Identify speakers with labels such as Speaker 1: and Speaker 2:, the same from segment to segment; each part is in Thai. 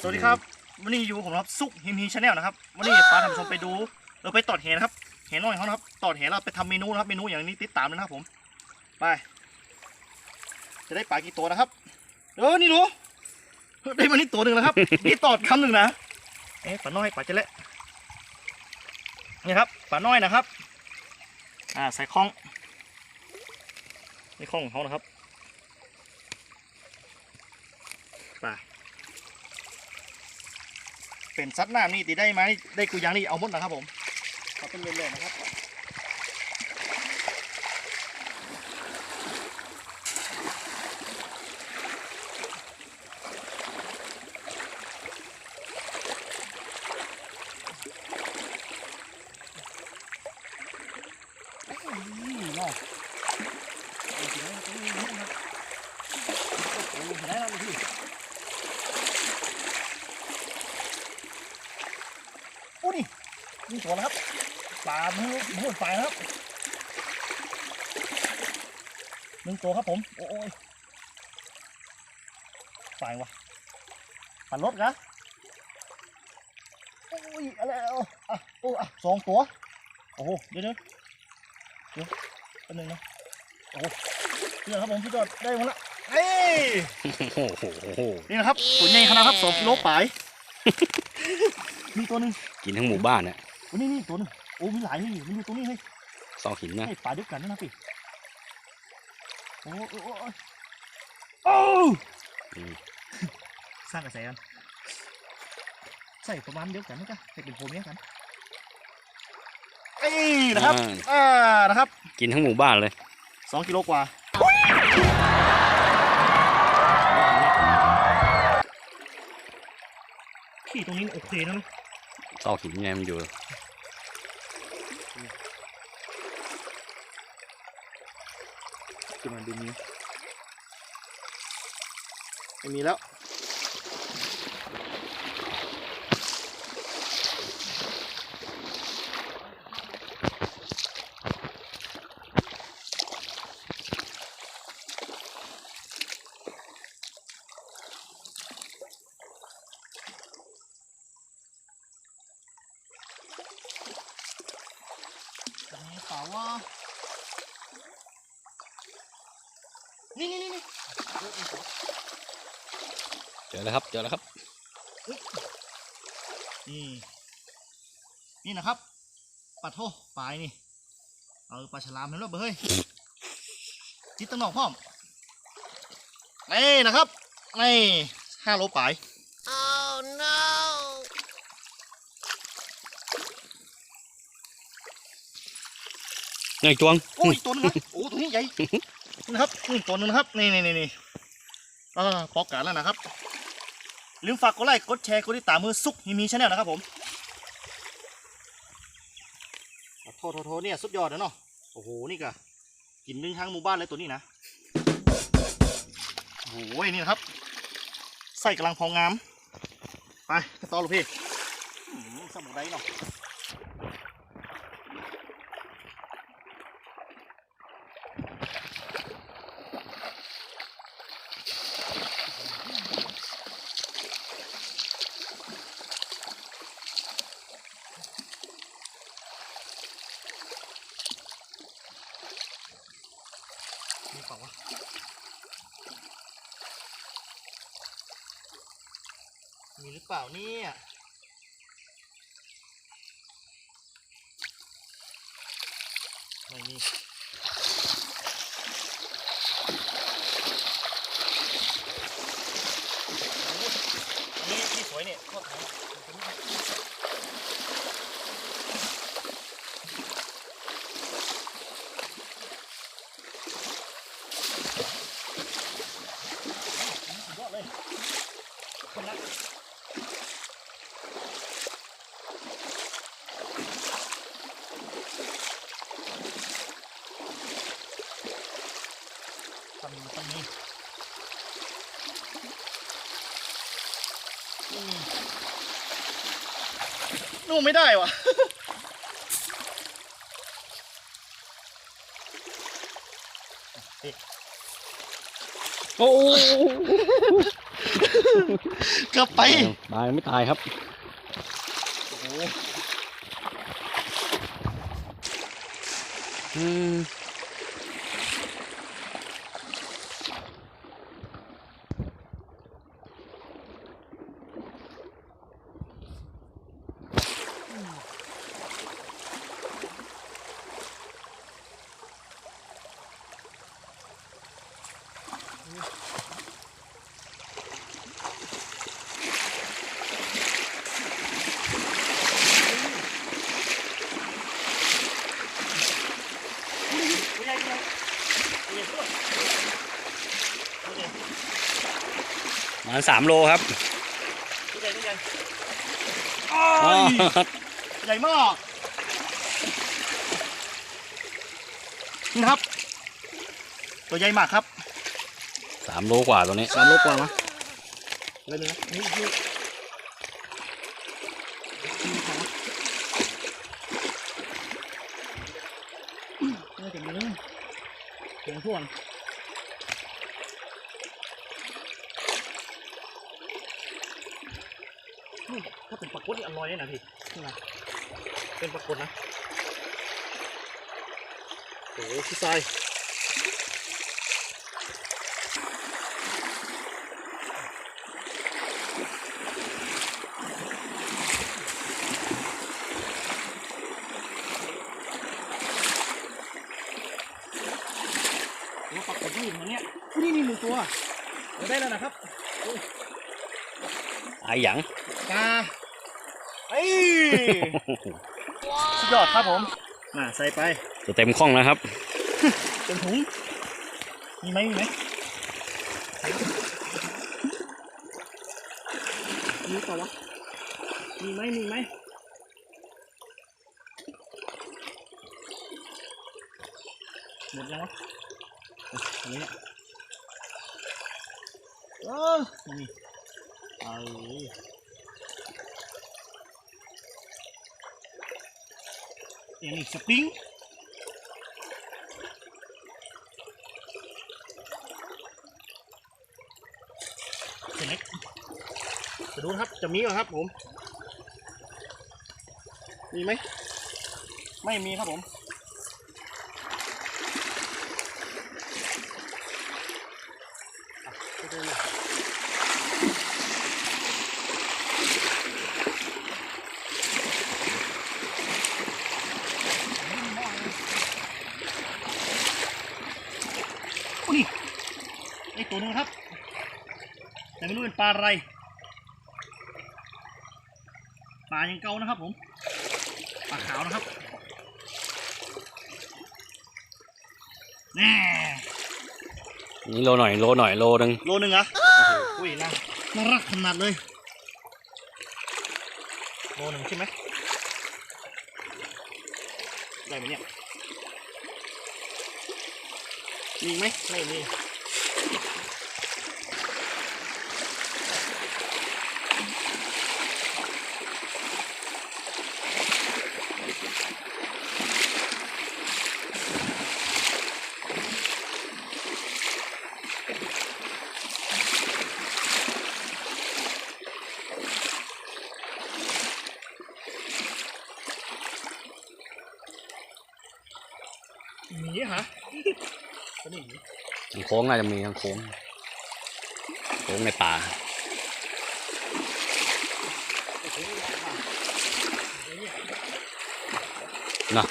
Speaker 1: สวัสดีครับวันนี้อยู่กับผมครับซุกฮิมฮีชาแนลนะครับวันนี้พาท่านผู้ชมไปดูเราไปตอดเหนะครับ เห็นน้อยเขาครับตอดเหเราไปทำเมนูนะครับเมนูอย่างนี้ติดตามเลยนะครับผมไป จะได้ปลากี่ตัวนะครับเออนี่ดูได้มานี่ตัวหนึ่งนะครับนี่ตอดคำหนึ่งนะเอ๊ะปลาน้อยปลาจะเละนี่ครับปลาน้อยนะครับ อ่าใส่คล้องนี่คล้องของเขานะครับไป เป็นซัดน้ำนี่ตีได้ไหมได้กูยังนี่เอาหมดนะครับผมเอาเป็นเรื่อยๆนะครับนี่เนาะเอาสิเอาสิเอาสิโอ้โหเห็นแล้วนะพี่ โอ้นี่ นี่ตัวนะครับปลามือมือปลานะครับหนึ่งตัวครับผม โอ้ยปลายวะปลารถนะโอ้ยอะไรเอาอะโอ้อะสองตัว โอ้โหเดี๋ยวเดี๋ยวเดี๋ยวแป๊บนึงนะโอ้โหพี่ยอดครับผมพี่ยอดได้หมดละเอ้ย
Speaker 2: โอ้โหโอ้โห
Speaker 1: นี่นะครับตัวใหญ่ขนาดครับสองกิโลปลายมีตัวหนึ่ง
Speaker 2: กินทั้งหมู่บ้านเนี่ย
Speaker 1: โอ้นี่นี่ตัวหนึงโอ้มีหลายนี่มันอยู่ตรงนี้เฮ้ย
Speaker 2: ซอกหินนะ
Speaker 1: ให้ปลาเดียวกันนะนะพี่โอ้โอ้โอ้โอ้โอ้
Speaker 2: อืม
Speaker 1: สร้างกระแสกันใส่ประมาณเดียวกันนะจ๊ะใส่เป็นโพเมียกันเอ้ยนะครับ
Speaker 2: อ่า
Speaker 1: อ่านะครับ
Speaker 2: กินทั้งหมู่บ้านเลย
Speaker 1: สองกิโลกว่าขี่ตรงนี้โอเคนะ
Speaker 2: ซอกหินไงมันอยู่
Speaker 1: ขึ้นมาดูนี้ไม่มีแล้ว อันนี้เปล่าวะ นี่นี่นี่นี่
Speaker 2: เจอแล้วครับ เจอแล้วครับ
Speaker 1: นี่ นี่นะครับปลาโทปลายนี่ เอาปลาฉลามเห็นแล้วเบอเฮ้ย จิตตั้งนอกพร้อมนี่นะครับนี่ห้าโลปลาย
Speaker 2: ไงจวง
Speaker 1: โอ้ยตัวหนึงนะโอ้ตัวนี้ใหญ่ นี่นะครับนี่ตัวนึงนะครับนี่นี่นี่นี่อ่าพอกันแล้วนะครับลืมฝากกดไลค์กดแชร์กดติดตามมือซุกฮิมีชาแนลนะครับผมโทษโทษโทเนี่ยสุดยอดนะเนาะโอ้โหนี่กะกินนึ่งทางหมู่บ้านเลยตัวนี้นะโอ้โหนี่นะครับใส่กำลังพองงามไปต่อลูกพี่สมุนไพรเนาะ มีหรือเปล่าเนี่ยไม่มีนี่ที่สวยเนี่ยชอบถ่ายตัวนี้ครับสุดยอดเลยคนละ ทำทำนี้อืมนู่นไม่ได้วะ
Speaker 2: โอ้
Speaker 1: เกือบไป
Speaker 2: ตายไม่ตายครับ
Speaker 1: โอ้โห
Speaker 2: อืม
Speaker 1: ตัวใหญ่ตัวใหญ่ตัวใหญ่ตัวตัวใหญ่
Speaker 2: ประมาณสามโลครับ
Speaker 1: ตัวใหญ่ตัวใหญ่
Speaker 2: อ๋อ
Speaker 1: อ้ายใหญ่มากนี่นะครับ ตัวใหญ่มากครับ
Speaker 2: สามโลกว่าตัวนี้
Speaker 1: สามโลกว่ามั้ยอะไรเนี่ยนะนี่คือนี่ของน่าจะมีเลยเสียงท่วน ถ้าเป็นปลากดนี่อร่อยเลยนะพี่นี่นะเป็นปลากดนะโอ้โหพี่ทรายตัวปรากฏที่อยู่ตรงเนี้ยนี่นี่หนึ่งตัวเราได้แล้วนะครับ
Speaker 2: ไอ้หยัง
Speaker 1: ปลาเอ้ยสุดยอดครับผมอ่าใส่ไป
Speaker 2: จะเต็มข้องแล้วครับ
Speaker 1: เป็นถุงมีไหมมีไหมมีเปล่าวะมีไหมมีไหมหมดยังวะอะอันนี้เนี่ยเออนี่ เอาอย่างนี้สปริงเล็กจะดูครับจะมีเหรอครับผม มีไหม ไม่มีครับผมอะไปดูเลยโอ้นี่ไอตัวหนึงครับ แต่ไม่รู้เป็นปลาอะไรปลายังเก่านะครับผมปลาขาวนะครับแน่
Speaker 2: นี่โลหน่อยโลหน่อยโลหนึ่ง
Speaker 1: โลหนึ่งเหรอโอ้โหอุ้ยน่าน่ารักขนาดเลยโลหนึ่งใช่ไหมได้ไหมเนี่ยมีไหมไม่มี หมีฮะ ตัวนี้หมี
Speaker 2: ทางโค้งน่าจะมีทางโค้งโค้งในป่า
Speaker 1: โอ้โหนี่หมาไอ้เนี่ย
Speaker 2: นะ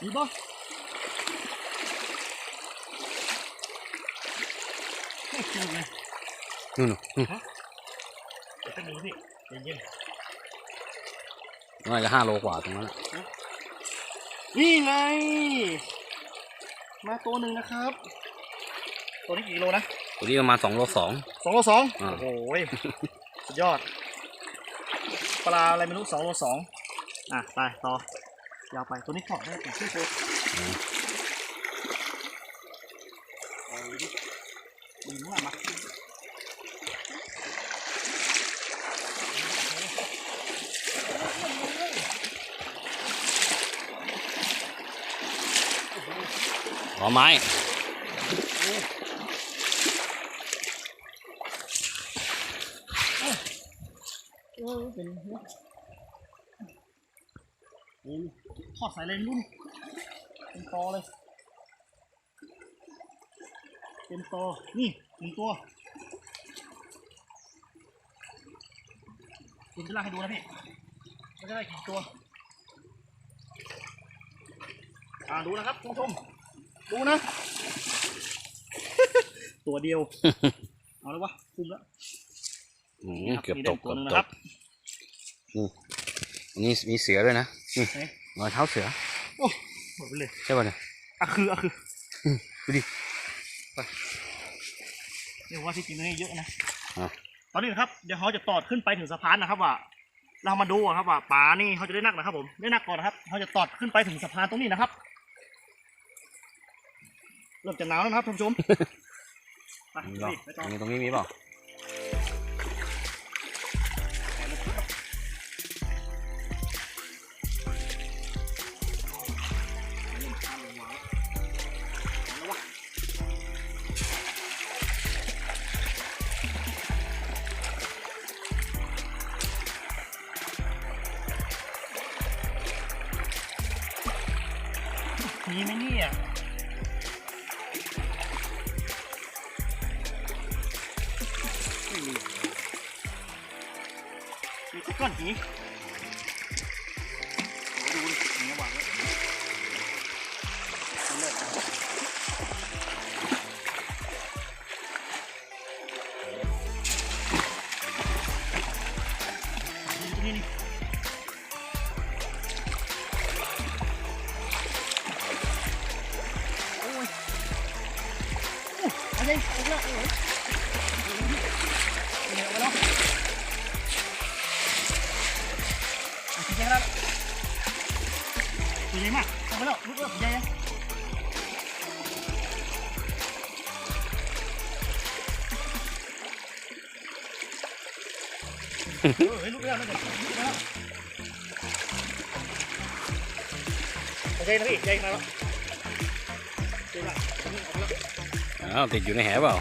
Speaker 1: มีบ่ไม่เจอเลย
Speaker 2: นู่นน่ะนู่น
Speaker 1: เดี๋ยวแป๊บนึงพี่ใจเย็น
Speaker 2: น่าจะห้าโลกว่าตรงนั้นน่ะ
Speaker 1: นี่ไง มาตัวหนึ่งนะครับ ตัวนี้กี่กิโลนะ
Speaker 2: ตัวนี้ประมาณสองโลสอง
Speaker 1: สองโลสอง
Speaker 2: อ่า
Speaker 1: โอ้โหยสุดยอด ปลาอะไรไม่รู้สองโลสองอะ ไป ต่อ ยาวไป ตัวนี้ขอได้แต่ชื่อโคเอาดิดีมากมา
Speaker 2: อไม้
Speaker 1: เออเป็นโอ้ทอดสายเลนรุ่นเป็นตอเลยเป็นตอนี่หนึ่งตัวคุณจะลากให้ดูนะพี่มันจะได้กี่ตัว อ่าดูนะครับท่านผู้ชม ดูนะ ตัวเดียว เอาแล้ววะ คุมแล้ว
Speaker 2: อืม
Speaker 1: นี่ครับ
Speaker 2: เกือบ
Speaker 1: มี
Speaker 2: ต
Speaker 1: เด่
Speaker 2: ก
Speaker 1: นตัว
Speaker 2: เกือบ
Speaker 1: หนึง
Speaker 2: ต
Speaker 1: นะครั
Speaker 2: ก
Speaker 1: บ
Speaker 2: นี่มีเสือด้วยนะนี่
Speaker 1: เอ๊ะ
Speaker 2: รอยเท้าเสือ
Speaker 1: โอ้หมดไปเลย
Speaker 2: ใช่ป่ะเนี่ย
Speaker 1: อะคืออะคือ
Speaker 2: ดูดิ
Speaker 1: นี่ผมว่าที่จริงนี่เยอะนะ
Speaker 2: อะ
Speaker 1: ตอนนี้นะครับ เดี๋ยวเขาจะตอดขึ้นไปถึงสะพานนะครับว่า เรามาดูอะครับว่าปลานี่เขาจะได้นักนะครับผม ได้นักก่อนนะครับเขาจะตอดขึ้นไปถึงสะพานตรงนี้นะครับ เริ่มจะหนาวแล้วนะครับท่านผู้ชมไป
Speaker 2: มี
Speaker 1: ดู
Speaker 2: เปล่า
Speaker 1: ดิไปต่อ
Speaker 2: มีตรงนี้มีเปล่า
Speaker 1: มีแต่ก้อนหินโอ้โหดูดิหินระหว่างแล้วเอาเลยนี่นี่ โอ้ยโอ้ยเอาเลยเอาเลย เอาไปแล้วลุกแล้วตัวใหญ่ยังเออเฮ้ยลุกแล้วนะเดี๋ยวลุกแล้วตัวใหญ่นะพี่ใหญ่ขนาดแล้วใหญ่มากเอาไปแล้ว
Speaker 2: อ้าวติดอยู่ในแหเ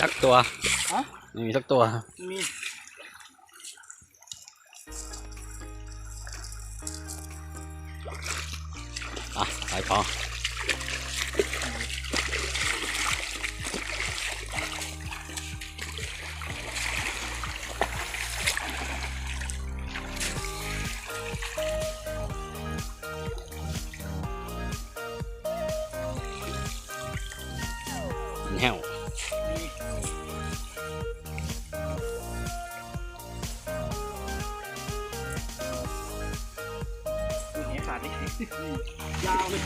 Speaker 2: สั
Speaker 1: ก
Speaker 2: ตัว
Speaker 1: ฮะ
Speaker 2: ไม่มีสักตัว
Speaker 1: มี
Speaker 2: นี้
Speaker 1: ยานี่ยาวเลย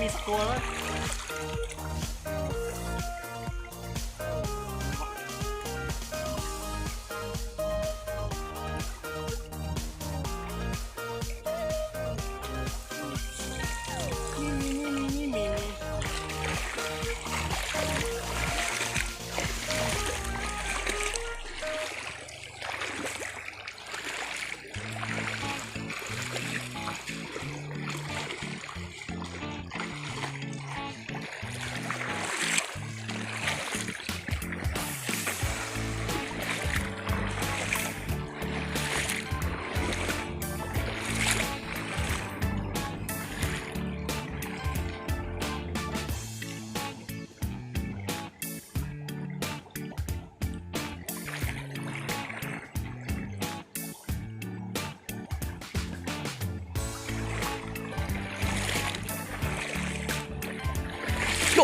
Speaker 1: มีสกตัวเลยมี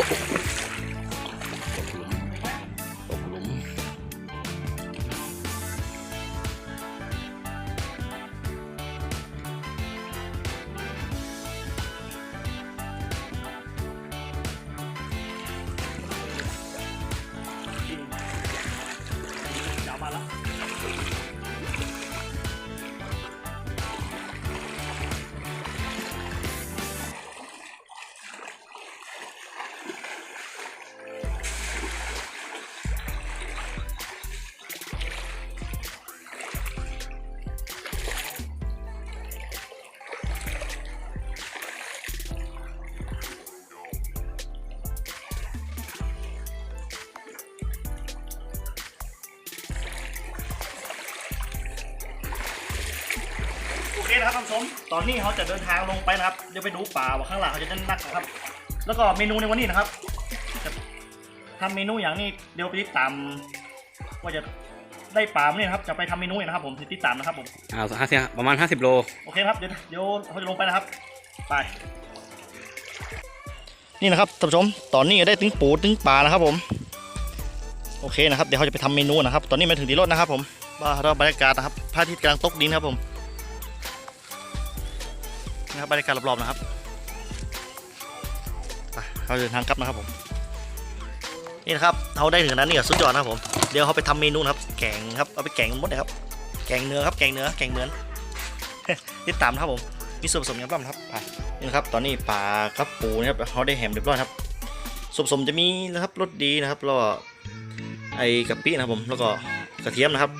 Speaker 2: ต
Speaker 1: นะครับท่านผู้ชมตอนนี้เขาจะเดินทางลงไปนะครับเดี๋ยวไปดูป่าว่าข้างหลังเขาจะนั่นนักนะครับ แล้วก็เมนูในวันนี้นะครับจะทำเมนูอย่างนี้เดี๋ยวไปติดตามว่าจะได้ป่าไหมเนี่ยนะครับจะไปทำเมนูนะครับ ผมติดตามนะครับผม
Speaker 2: อ่าห้าสิบประมาณห้าสิบโล
Speaker 1: โอเคครับเดี๋ยวเดี๋ยวเขาจะลงไปนะครับ ไป นี่นะครับท่านผู้ชมตอนนี้ได้ตึงปูตึงปลานะครับผมโอเคนะครับเดี๋ยวเขาจะไปทำเมนูนะครับ ตอนนี้มาถึงที่รถนะครับ ผมว่าเราบรรยากาศนะครับพระอาทิตย์กำลังตกดินครับผม นี่ครับบรรยากาศรอบๆนะครับไปเราเดินทางกลับนะครับผมนี่นะครับเขาได้ถึงนั้นนี่ก็สุดยอดนะครับผมเดี๋ยวเขาไปทำเมนูนะครับแกงครับเอาไปแกงมดเลยครับแกงเนื้อครับแกงเนื้อแกงเหมือนติดตามนะครับผมมีส่วนผสมอย่างบ้างครับไปนี่นะครับตอนนี้ปลากับปูนะครับเขาได้แหมเรียบร้อยครับส่วนผสมจะมีนะครับรสดีนะครับแล้วก็ไอ้กะปินะครับผมแล้วก็กระเทียมนะครับ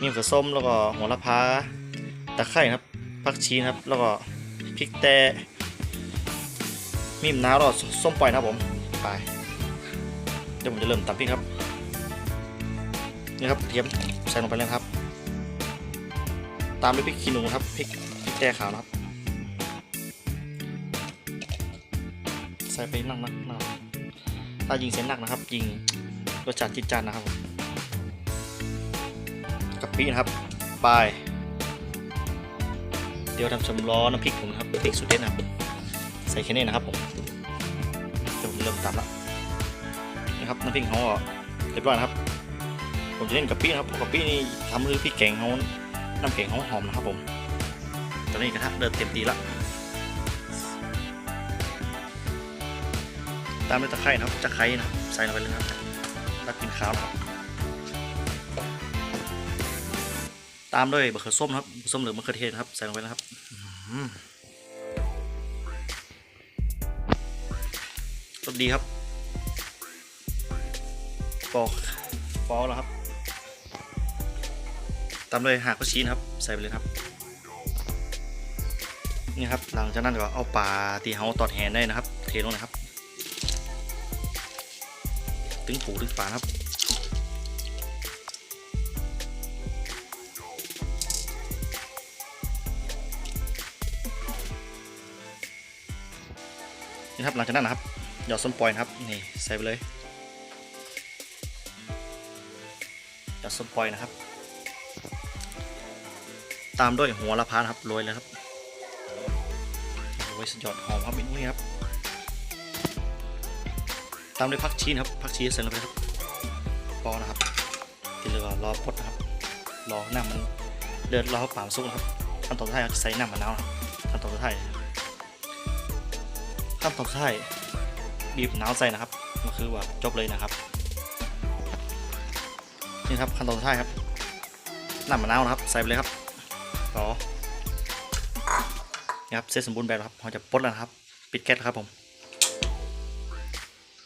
Speaker 1: มีกระส้มแล้วก็หัวละพาตะไคร้ครับผักชีนะครับแล้วก็ พริกแต่มีมะนาวแล้วก็ส้มปล่อยนะครับผมไปเดี๋ยวผมจะเริ่มตำพริกครับนี่ครับกระเทียมใส่ลงไปเลยครับ ตามด้วยพริกขี้หนูครับพริกพริกแต้ขาวนะครับ ใส่ไปนักนักนักถ้ายิงเส้นหนักนะครับ ยิงรสชาติจิดจานนะครับผมกะปินะครับปลาย เดี๋ยวทำชมร้อนน้ำพริกผมนะครับพริกสุดเด็ดนะครับใส่แค่นี้นะครับผมเดี๋ยวผมเริ่มตำแล้วนะครับน้ำพริกเขาเรียบร้อยนะครับ ผมจะเล่นกะปินะครับเพราะกะปินี่ทำคือพริกแกงเขาน้ำแข็งหอมนะครับผมตอนนี้กระทะเดือดเต็มตีแล้วตามด้วยตะไคร้นะครับตะไคร้นะใส่ลงไปเลยนะครับแล้วกินข้าวนะครับ ตามด้วยมะเขือส้มนะครับส้มหรือมะเขือเทศนะครับใส่ลงไปนะครับรสดีครับปอกปอกแล้วครับ ตามด้วยหากผักชีนะครับ ใส่ไปเลยครับ นี่ครับ หลังจากนั้นก็เอาปลาที่เฮาตอดแหนได้นะครับ เทลงนะครับตึงปูตึงปลาครับ ครับหลังจากนั้นนะครับหยอดส้มปล่อยนะครับนี่ใส่ไปเลยหยอดส้มปล่อยนะครับ ตามด้วยหัวละพานครับโรยเลยครับโรยสุดยอดหอมครับเมนูนี้ครับ ตามด้วยผักชีนะครับผักชีใส่ลงไปครับปอนะครับที่เหลือรอพดนะครับรอหน้ำมันเดือดรอป่ามนสุกนะครับขั้นตอนสุดท้ายเราจะใส่น้ำมะนาวนะขั้นตอนสุดท้าย ขั้นตอนสุดท้ายบีบมะนาวใส่นะครับก็คือว่าจบเลยนะครับ นี่ครับขั้นตอนสุดท้ายครับน้ำมะนาวนะครับ ใส่ไปเลยครับรอนี่ครับเสร็จสมบูรณ์แบบครับเราจะปลดแล้วครับ ปิดแก๊สแล้วครับผม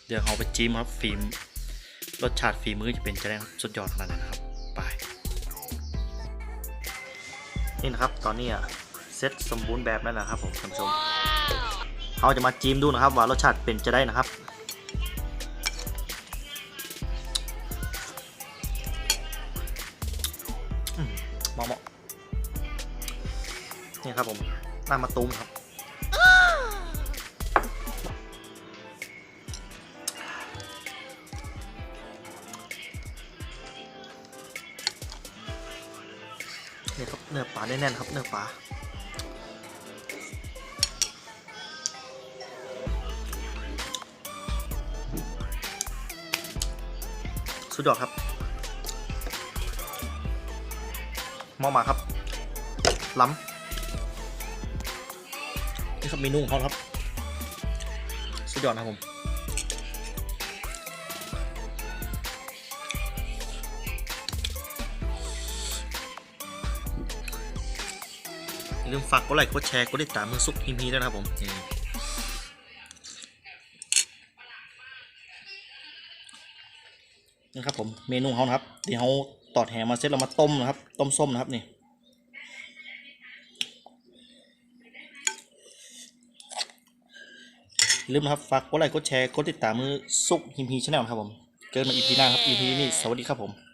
Speaker 1: เดี๋ยวเราไปจิ้มครับฟิล์มรสชาติฝีมือจะเป็นจะได้ครับสุดยอดขนาดนั้นนะครับไปนี่นะครับตอนนี้อะเสร็จสมบูรณ์แบบแล้วนะครับผมท่านผู้ชม เราจะมาจิ้มดูนะครับ ว่ารสชาติเป็นจะได้นะครับมเหมาะเหมาะนี่ครับผมน้ำมะตูมครับนี่ครับเนื้อปลาแน่นๆครับเนื้อปลา สุดยอดครับเหมาะมากครับ ล้ำนี่ครับเมนูของเขาครับ สุดยอดนะครับผมอย่าลืมฝากกดไลค์กดแชร์กดติดตามมือซุกพีพีด้วยนะครับผม นี่นี่ครับผมเมนูเขานะครับเดี๋ยวเขาตอดแหมาเสร็จเรามาต้มนะครับ ต้มส้มนะครับนี่ลืมนะครับฝากกดไลค์กดแชร์กดติดตามมือซุกพีพีชแนลครับผมเจอกันมาอีพีหน้าครับอีพีนี้สวัสดีครับผม